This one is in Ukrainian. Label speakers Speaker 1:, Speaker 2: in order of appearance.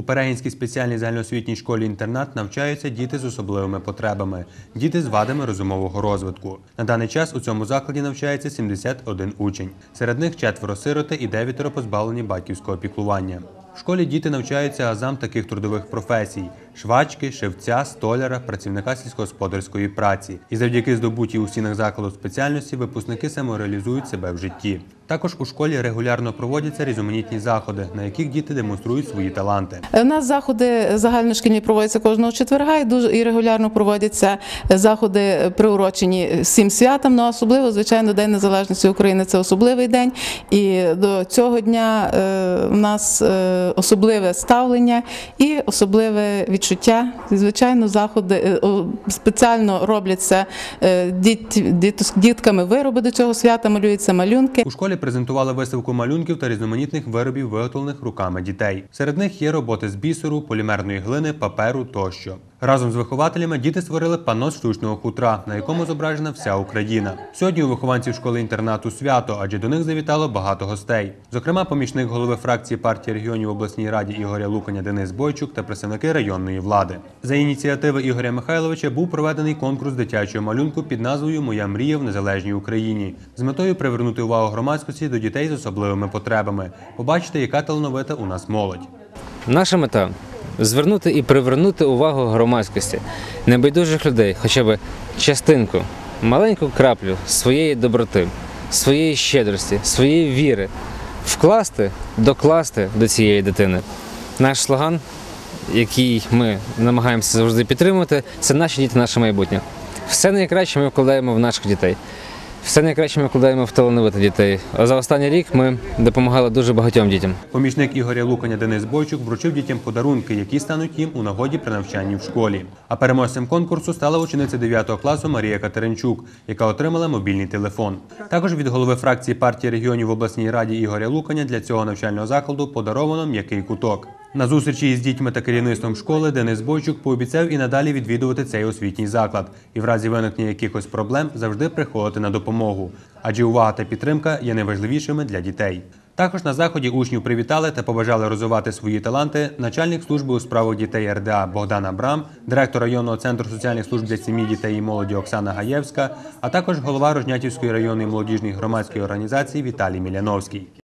Speaker 1: У Перегінській спеціальній загальноосвітній школі-інтернат навчаються діти з особливими потребами, діти з вадами розумового розвитку. На даний час у цьому закладі навчається 71 учень. Серед них четверо сироти і дев'ятеро позбавлені батьківського піклування. В школі діти навчаються азам таких трудових професій: швачки, шевця, столяра, працівника сільськогосподарської праці. І завдяки здобутій у стінах закладу спеціальності випускники самореалізують себе в житті. Також у школі регулярно проводяться різноманітні заходи, на яких діти демонструють свої таланти.
Speaker 2: У нас заходи загальношкільні проводяться кожного четверга і дуже і регулярно проводяться заходи приурочені всім святам. Ну особливо, звичайно, День Незалежності України це особливий день. І до цього дня е, у нас е, особливе ставлення і особливе відчуття. Звичайно, заходи е, спеціально робляться е, діт, діт- дітками вироби до цього свята, малюються малюнки.
Speaker 1: У школі презентували виставку малюнків та різноманітних виробів, виготовлених руками дітей. Серед них є роботи з бісеру, полімерної глини, паперу тощо. Разом з вихователями діти створили панно штучного хутра, на якому зображена вся Україна. Сьогодні у вихованців школи інтернату свято, адже до них завітало багато гостей. Зокрема, помічник голови фракції партії регіонів в обласній раді Ігоря Луканя Денис Бойчук та представники районної влади. За ініціативи Ігоря Михайловича був проведений конкурс дитячого малюнку під назвою Моя мрія в незалежній Україні з метою привернути увагу громадськості до дітей з особливими потребами. Побачити, яка талановита у нас молодь.
Speaker 3: Наша мета звернути і привернути увагу громадськості, небайдужих людей, хоча б частинку, маленьку краплю своєї доброти, своєї щедрості, своєї віри, вкласти, докласти до цієї дитини. Наш слоган, який ми намагаємося завжди підтримувати, це наші діти, наше майбутнє. Все найкраще ми вкладаємо в наших дітей. Все найкраще ми вкладаємо в талановитих дітей. А за останній рік ми допомагали дуже багатьом дітям.
Speaker 1: Помічник Ігоря Луканя Денис Бойчук вручив дітям подарунки, які стануть їм у нагоді при навчанні в школі. А переможцем конкурсу стала учениця 9 класу Марія Катеринчук, яка отримала мобільний телефон. Також від голови фракції партії регіонів в обласній раді Ігоря Луканя для цього навчального закладу подаровано м'який куток. На зустрічі із дітьми та керівництвом школи Денис Бойчук пообіцяв і надалі відвідувати цей освітній заклад і в разі виникнення якихось проблем завжди приходити на допомогу, адже увага та підтримка є найважливішими для дітей. Також на заході учнів привітали та побажали розвивати свої таланти начальник служби у справах дітей РДА Богдан Абрам, директор районного центру соціальних служб для сім'ї дітей і молоді Оксана Гаєвська, а також голова Рожнятівської районної молодіжної громадської організації Віталій Міляновський.